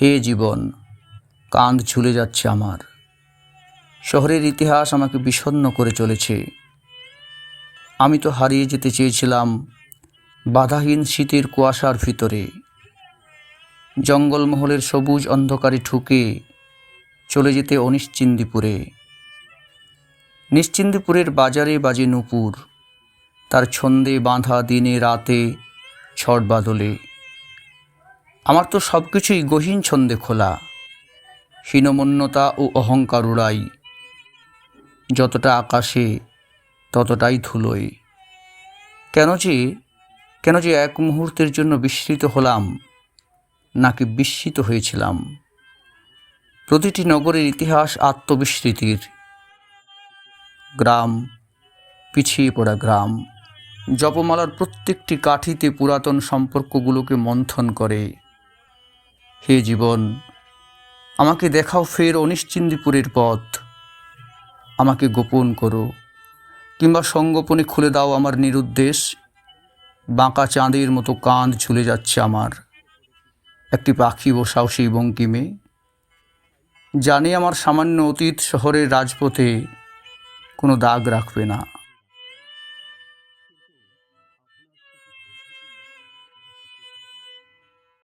হে জীবন কাঁধ ঝুলে যাচ্ছে আমার। শহরের ইতিহাস আমাকে বিষণ্ণ করে চলেছে। আমি তো হারিয়ে যেতে চেয়েছিলাম বাধাহীন শীতের কুয়াশার ভিতরে। জঙ্গলমহলের সবুজ অন্ধকারে ঠুকে চলে যেতে অনিশ্চিন্দিপুরে। নিশ্চিন্দিপুরের বাজারে বাজে নুপুর, তার ছন্দে বাঁধা দিনে রাতে ছট বাদলে। আমার তো সব কিছুই গহীন ছন্দে খোলা, হীনমন্যতা ও অহংকার উড়াই। যতটা আকাশে, ততটাই ধুলোয়। কেন যে কেন যে এক মুহূর্তের জন্য বিস্মৃত হলাম, নাকি বিস্মিত হয়েছিলাম। প্রতিটি নগরের ইতিহাস আত্মবিস্মৃতির। গ্রাম, পিছিয়ে পড়া গ্রাম, জপমালার প্রত্যেকটি কাঠিতে পুরাতন সম্পর্কগুলোকে মন্থন করে। হে জীবন, আমাকে দেখাও ফের অনিশ্চিন্দিপুরের পথ। আমাকে গোপন করো, কিংবা সঙ্গোপনে খুলে দাও আমার নিরুদ্দেশ। বাঁকা চাঁদের মতো কাঁধ ঝুলে যাচ্ছে আমার। একটি পাখি বসাও সেই বঙ্কিমে জানি আমার সামান্য অতীত শহরের রাজপথে কোনো দাগ রাখবে না।